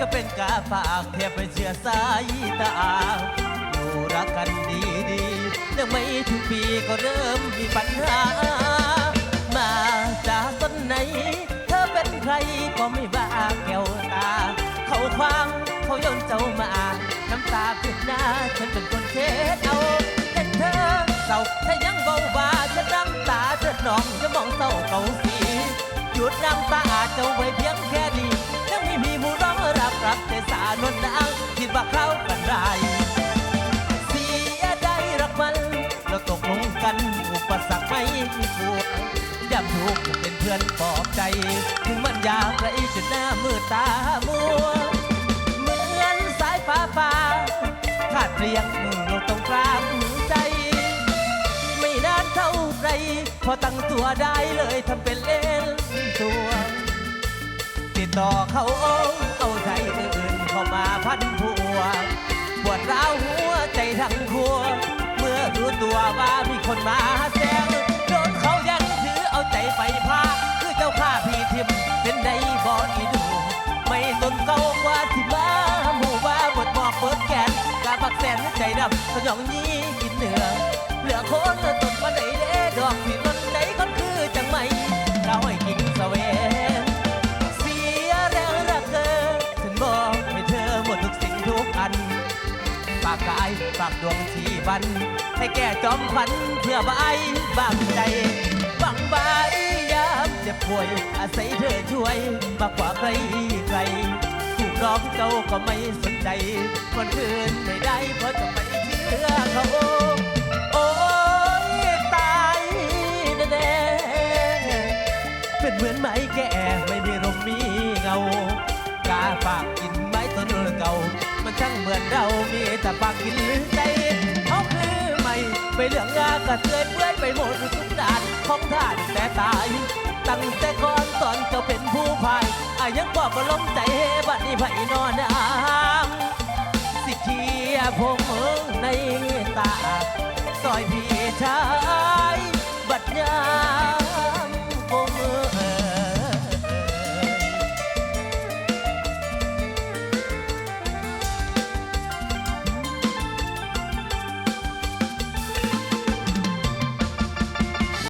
ก็เป็นกาฝากเทียบไปเชื่อสายตาอยู่รักกันดีดีๆยังไม่ถึงปีก็เริ่มมีปัญหา มาจากต้นไหน เธอเป็นใครก็ไม่ว่าแก้วตา เขาคว้างเขาโยนเจ้ามาน้ำตาขึ้นหน้าฉันเป็นคนเช็ดเอาเห็นเธอเศร้าถ้ายังเบาบาฉันน้ำตาเธอน้องจะมองเศร้าเก่าสีหยุดน้ำตาเจ้าไว้เพียงแค่ นางคิดว่าเขากันไรเสียใจรักมันเราตกลงกันอุปสรรคไม่มีกย้ำทุกข์เป็นเพื่อนปลอบใจ ถึงมันยาวไกลจนหน้ามืดตามัว เหมือนสายฟ้าฟ้าขาดเรียงมือลงตรงกลางใจ ไม่นานเท่าไร พอตั้งตัวได้เลยทำเป็นเล่นตัว ติดต่อเขาอาใจอื่น เข้ามาพันผัวปวดร้าวหัวใจทั้งครัว เมื่อรู้ตัวว่ามีคนมาแซงโดนเขายังถือเอาใจไปพาคือเจ้าข้าพี่ทิมเป็นไดบอดีดู ไม่ตนเก่ากว่าที่มาหมู่ว่าบดบอกเปิดแกนกาบักแสนใจดำสยองยี่กินเหนือเหลือคนตนมาได้เด้ดอกที่มันได้ากายฝากดวงที่บัน ให้แก่จอมขวัญเพื่อใบายบางใจบังใบยามเจ็บป่วย อาศัยเธอช่วยมากกว่าใครใครถูกร้องเจ้าก็ไม่สนใจ คนอื่นไม่ได้เพราะจะไม่เชื่อเขาโอ้ยตายแน่เป็นเหมือนไม้แก่ไม่มีลมมีเงากาฝากกินไม้ต้นเก่ามันช อนเรามีแต่ฝากกินหรือใจเขาคือไม่ไปเหลืองงากระเทยเปื่อยไปหมดทุกด้านของท่านแต่ตาย ตั้งแต่ก่อนตอนเจ้าเป็นผู้พายอายังบอกก็ล้มใจเฮบัดนี้ไผ่นอนน้ำสิเทียพงเมืองในตาซอยพี่ชาย